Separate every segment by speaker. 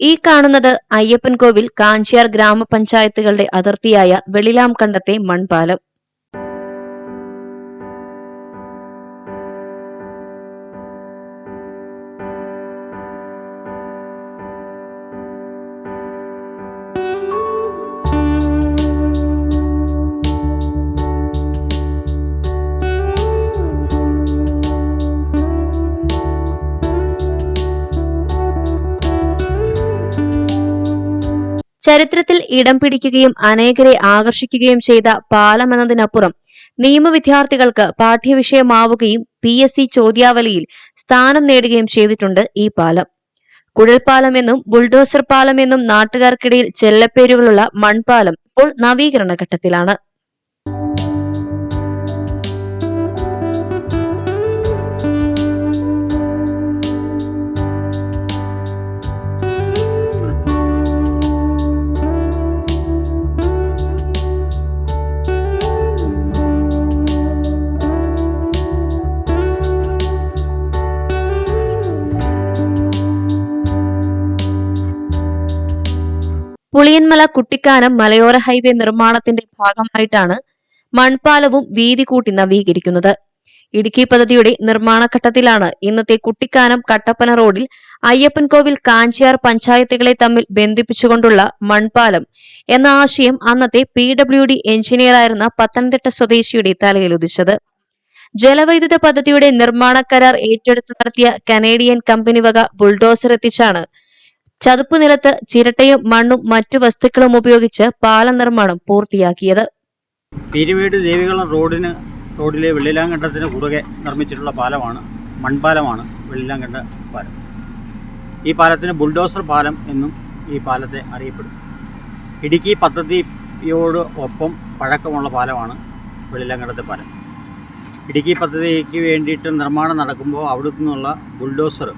Speaker 1: ഈ കാണുന്നത് അയ്യപ്പൻ കോവിൽ കാഞ്ചിയാർ ഗ്രാമപഞ്ചായത്തുകളുടെ അതിർത്തിയായ വെളിലാംകണ്ടത്തെ മൺപാലം. ചരിത്രത്തിൽ ഇടം പിടിക്കുകയും അനേകരെ ആകർഷിക്കുകയും ചെയ്ത പാലമെന്നതിനപ്പുറം നിയമവിദ്യാർത്ഥികൾക്ക് പാഠ്യവിഷയമാവുകയും പി എസ് സി ചോദ്യാവലിയിൽ സ്ഥാനം നേടുകയും ചെയ്തിട്ടുണ്ട് ഈ പാലം. കുഴൽപ്പാലം എന്നും ബുൾഡോസർ പാലം എന്നും നാട്ടുകാർക്കിടയിൽ ചെല്ലപ്പേരുകളുള്ള മൺപാലം ഇപ്പോൾ നവീകരണ ഘട്ടത്തിലാണ് പുളിയന്മല കുട്ടിക്കാനം മലയോര ഹൈവേ നിർമ്മാണത്തിന്റെ ഭാഗമായിട്ടാണ് മൺപാലവും വീതി കൂട്ടി നവീകരിക്കുന്നത്. ഇടുക്കി പദ്ധതിയുടെ നിർമ്മാണ ഘട്ടത്തിലാണ് ഇന്നത്തെ കുട്ടിക്കാനം കട്ടപ്പന റോഡിൽ അയ്യപ്പൻകോവിൽ കാഞ്ചിയാർ പഞ്ചായത്തുകളെ തമ്മിൽ ബന്ധിപ്പിച്ചുകൊണ്ടുള്ള മൺപാലം എന്ന ആശയം അന്നത്തെ പി ഡബ്ല്യു ഡി എഞ്ചിനീയറായിരുന്ന പത്തനംതിട്ട സ്വദേശിയുടെ തലയിൽ ഉദിച്ചത്. ജലവൈദ്യുത പദ്ധതിയുടെ നിർമ്മാണ കരാർ ഏറ്റെടുത്ത് നടത്തിയ കനേഡിയൻ കമ്പനി വക ബുൾഡോസർ എത്തിച്ചാണ് ചതുപ്പ് നിലത്ത് ചിരട്ടയും മണ്ണും മറ്റു വസ്തുക്കളും ഉപയോഗിച്ച് പാലം നിർമ്മാണം പൂർത്തിയാക്കിയത്.
Speaker 2: പീരുമേട് ദേവികുളം റോഡിന് റോഡിലെ വെള്ളിലാങ്കണ്ടത്തിന് കുറുകെ നിർമ്മിച്ചിട്ടുള്ള പാലമാണ് മൺപാലമാണ് വെള്ളിലാങ്കണ്ട പാലം. ഈ പാലത്തിന് ബുൾഡോസർ പാലം എന്നും ഈ പാലത്തെ അറിയപ്പെടും ഇടുക്കി പദ്ധതിയോട് ഒപ്പം പഴക്കമുള്ള പാലമാണ് വെള്ളിലാങ്കണ്ടത്തെ പാലം. ഇടുക്കി പദ്ധതിക്ക് വേണ്ടിയിട്ട് നിർമ്മാണം നടക്കുമ്പോൾ അവിടെ നിന്നുള്ള ബുൾഡോസർ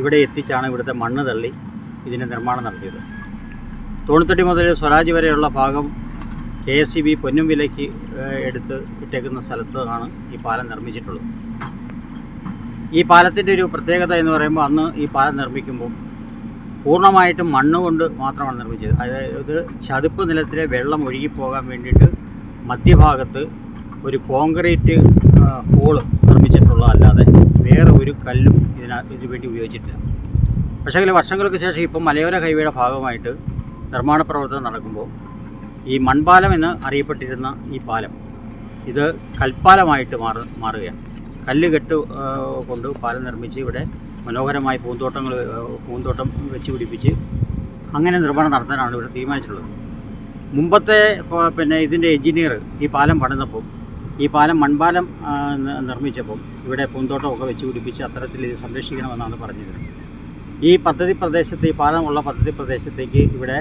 Speaker 2: ഇവിടെ എത്തിച്ചാണ് ഇവിടുത്തെ മണ്ണ് തള്ളി ഇതിന്റെ നിർമ്മാണം നടത്തിയത്. തോണിത്തടി മുതൽ സ്വരാജ് വരെയുള്ള ഭാഗം കെ എസ് സി ബി പൊന്നും വിലയ്ക്ക് എടുത്ത് ഇട്ടേക്കുന്ന സ്ഥലത്താണ് ഈ പാലം നിർമ്മിച്ചിട്ടുള്ളത്. ഈ പാലത്തിന്റെ ഒരു പ്രത്യേകത എന്ന് പറയുമ്പോൾ അന്ന് ഈ പാലം നിർമ്മിക്കുമ്പോൾ പൂർണമായിട്ടും മണ്ണ് കൊണ്ട് മാത്രമാണ് നിർമ്മിച്ചത്. അതായത് ചതുപ്പ് നിലത്തിലെ വെള്ളം ഒഴുകിപ്പോകാൻ വേണ്ടിയിട്ട് മധ്യഭാഗത്ത് ഒരു കോൺക്രീറ്റ് ഹോൾ നിർമ്മിച്ചിട്ടുള്ള അല്ലാതെ വേറെ ഒരു കല്ലും ഇതിനകത്ത് ഇതിനുവേണ്ടി ഉപയോഗിച്ചിട്ടില്ല. പക്ഷേ വർഷങ്ങൾക്ക് ശേഷം ഇപ്പം മലയോര ഹൈവേയുടെ ഭാഗമായിട്ട് നിർമ്മാണ പ്രവർത്തനം നടക്കുമ്പോൾ ഈ മൺപാലം എന്ന് അറിയപ്പെട്ടിരുന്ന ഈ പാലം ഇത് കൽപ്പാലമായിട്ട് മാറ മാറുകയാണ്. കല്ലുകെട്ട് കൊണ്ട് പാലം നിർമ്മിച്ച് ഇവിടെ മനോഹരമായി പൂന്തോട്ടങ്ങൾ പൂന്തോട്ടം വെച്ച് പിടിപ്പിച്ച് അങ്ങനെ നിർമ്മാണം നടത്താനാണ് ഇവിടെ തീരുമാനിച്ചിട്ടുള്ളത്. മുമ്പത്തെ പിന്നെ ഇതിന്റെ എഞ്ചിനീയർ ഈ പാലം പണിതപ്പോൾ ഈ പാലം മൺപാലം നിർമ്മിച്ചപ്പോൾ ഇവിടെ പൂന്തോട്ടമൊക്കെ വെച്ച് പിടിപ്പിച്ച് അത്തരത്തിൽ ഇത് സംരക്ഷിക്കണമെന്നാണ് പറഞ്ഞത് ഈ പദ്ധതി പ്രദേശത്ത് ഈ പാലമുള്ള പദ്ധതി പ്രദേശത്തേക്ക് ഇവിടെ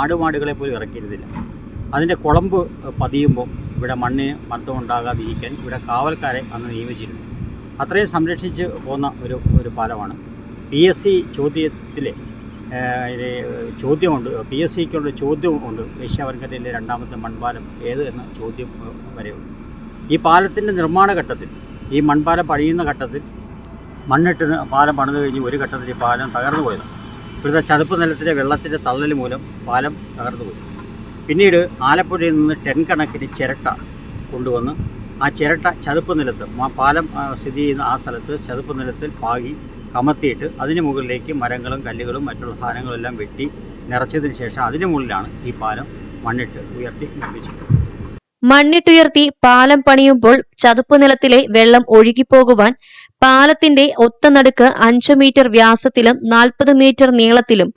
Speaker 2: ആടുമാടുകളെ പോലും ഇറക്കിയിരുന്നില്ല. അതിന്റെ കുളമ്പ് പതിയുമ്പോൾ ഇവിടെ മണ്ണ് മർദ്ദം ഉണ്ടാകാതിരിക്കാൻ ഇവിടെ കാവൽക്കാരെ അന്ന് നിയമിച്ചിരുന്നു. അത്രയും സംരക്ഷിച്ച് പോന്ന ഒരു ഒരു പാലമാണ്. പി എസ് സി ചോദ്യത്തിലെ ചോദ്യമുണ്ട്. പി എസ് സിക്കുള്ള ചോദ്യമുണ്ട് ഏഷ്യാവർഗത്തിന്റെ രണ്ടാമത്തെ മൺപാലം ഏത് എന്ന ചോദ്യം വരെയുണ്ട്. ഈ പാലത്തിന്റെ നിർമ്മാണ ഘട്ടത്തിൽ ഈ മൺപാലം പണിയുന്ന ഘട്ടത്തിൽ മണ്ണിട്ട് പാലം പണിത് കഴിഞ്ഞ് ഒരു ഘട്ടത്തിൽ ഈ പാലം തകർന്നു പോയത്. ഇവിടുത്തെ ചതുപ്പ് നിലത്തിലെ വെള്ളത്തിന്റെ തള്ളൽ മൂലം പാലം തകർന്നു പോയി. പിന്നീട് ആലപ്പുഴയിൽ നിന്ന് ടെൻ കണക്കിന് ചിരട്ട കൊണ്ടുവന്ന് ആ ചിരട്ട ചതുപ്പ് നിലത്ത് പാലം സ്ഥിതി ചെയ്യുന്ന ആ സ്ഥലത്ത് ചതുപ്പ് നിലത്തിൽ പാകി കമത്തിയിട്ട് അതിന് മുകളിലേക്ക് മരങ്ങളും കല്ലുകളും മറ്റുള്ള സാധനങ്ങളെല്ലാം വെട്ടി നിറച്ചതിന് ശേഷം അതിന് മുകളിലാണ് ഈ പാലം മണ്ണിട്ട് ഉയർത്തി നിർമ്മിച്ചിട്ടുള്ളത്.
Speaker 1: മണ്ണിട്ടുയർത്തി പാലം പണിയുമ്പോൾ ചതുപ്പ് നിലത്തിലെ വെള്ളം ഒഴുകിപ്പോകുവാൻ പാലത്തിന്റെ ഒത്ത നടുക്ക് അഞ്ചു മീറ്റർ വ്യാസത്തിലും നാൽപ്പത് മീറ്റർ നീളത്തിലും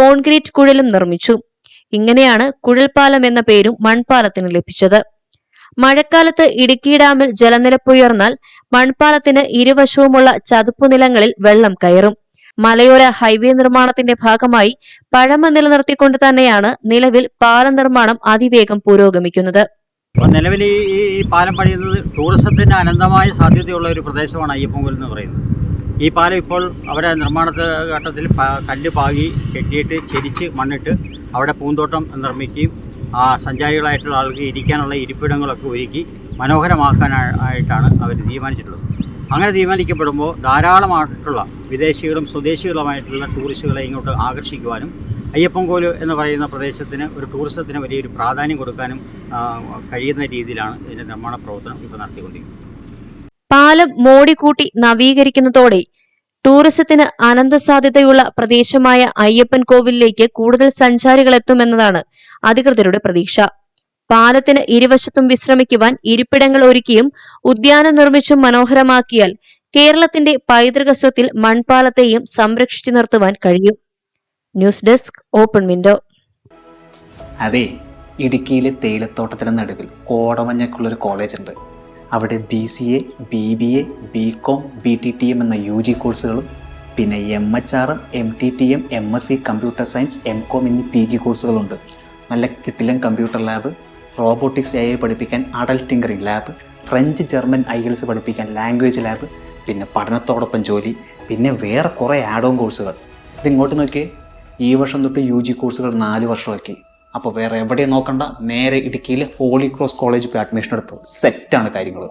Speaker 1: കോൺക്രീറ്റ് കുഴലും നിർമ്മിച്ചു. ഇങ്ങനെയാണ് കുഴൽപ്പാലം എന്ന പേരും മൺപാലത്തിന് ലഭിച്ചത്. മഴക്കാലത്ത് ഇടുക്കി ഡാമിൽ ജലനിരപ്പ് ഉയർന്നാൽ മൺപാലത്തിന് ഇരുവശവുമുള്ള ചതുപ്പുനിലങ്ങളിൽ വെള്ളം കയറും. മലയോര ഹൈവേ നിർമ്മാണത്തിന്റെ ഭാഗമായി പഴമ നിലനിർത്തിക്കൊണ്ട് തന്നെയാണ് നിലവിൽ പാലം നിർമ്മാണം അതിവേഗം പുരോഗമിക്കുന്നത്.
Speaker 2: അപ്പോൾ നിലവിൽ ഈ ഈ- പാലം പണിയുന്നത് ടൂറിസത്തിന് അനന്തമായ സാധ്യതയുള്ള ഒരു പ്രദേശമാണ് അയ്യപ്പൻകോൽ എന്ന് പറയുന്നത്. ഈ പാലം ഇപ്പോൾ അവിടെ നിർമ്മാണ ഘട്ടത്തിൽ കല്ല് പാകി കെട്ടിയിട്ട് ചെരിച്ച് മണ്ണിട്ട് അവിടെ പൂന്തോട്ടം നിർമ്മിക്കുകയും ആ സഞ്ചാരികളായിട്ടുള്ള ആൾക്ക് ഇരിക്കാനുള്ള ഇരിപ്പിടങ്ങളൊക്കെ ഒരുക്കി മനോഹരമാക്കാനായിട്ടാണ് അവർ തീരുമാനിച്ചിട്ടുള്ളത്. അങ്ങനെ തീരുമാനിക്കപ്പെടുമ്പോൾ ധാരാളമായിട്ടുള്ള വിദേശികളും സ്വദേശികളുമായിട്ടുള്ള ടൂറിസ്റ്റുകളെ ഇങ്ങോട്ട് ആകർഷിക്കുവാനും അയ്യപ്പൻകോൽ എന്ന് പറയുന്ന പ്രദേശത്തിന് ഒരു ടൂറിസത്തിന് വലിയൊരു പ്രാധാന്യം കൊടുക്കാനും കഴിയുന്ന രീതിയിലാണ് ഇതിന്റെ നിർമ്മാണ പ്രവർത്തനം ഇപ്പോൾ നടത്തിക്കൊണ്ടിരിക്കുന്നത്.
Speaker 1: പാലം മോടിക്കൂട്ടി നവീകരിക്കുന്നതോടെ ടൂറിസത്തിന് അനന്ത സാധ്യതയുള്ള പ്രദേശമായ അയ്യപ്പൻ കോവിലിലേക്ക് കൂടുതൽ സഞ്ചാരികൾ എത്തുമെന്നതാണ് അധികൃതരുടെ പ്രതീക്ഷ. പാലത്തിന് ഇരുവശത്തും വിശ്രമിക്കുവാൻ ഇരിപ്പിടങ്ങൾ ഒരുക്കിയും ഉദ്യാനം നിർമ്മിച്ചും മനോഹരമാക്കിയാൽ കേരളത്തിന്റെ പൈതൃക സ്വത്തിൽ മൺപാലത്തെയും സംരക്ഷിച്ചു നിർത്തുവാൻ കഴിയും. News desk open window.
Speaker 3: അതെ ഇടുക്കിയിലെ തേയിലത്തോട്ടത്തിന് നടുവിൽ കോടമഞ്ഞക്കുള്ളൊരു കോളേജ് ഉണ്ട് അവിടെ B C A B B A B com B T T M എന്ന യു ജി കോഴ്സുകളും പിന്നെ M H R M M T T M M S C computer science M com എന്നീ പി ജി കോഴ്സുകളുണ്ട്. നല്ല കിട്ടിലൻ computer lab robotics A I പഠിപ്പിക്കാൻ Atal tinkering lab French German IELTS പഠിപ്പിക്കാൻ language lab പിന്നെ പഠനത്തോടൊപ്പം ജോലി പിന്നെ വേറെ കുറേ ആഡ് ഓൺ കോഴ്സുകൾ ഇതിങ്ങോട്ട് നോക്കിയേ. ഈ വർഷം തൊട്ട് യു ജി കോഴ്സുകൾ നാല് വർഷമാക്കി. അപ്പോൾ വേറെ എവിടെയും നോക്കണ്ട നേരെ ഇടുക്കിയിൽ ഹോളി ക്രോസ് കോളേജ് പോയി അഡ്മിഷൻ എടുത്തു സെറ്റാണ് കാര്യങ്ങൾ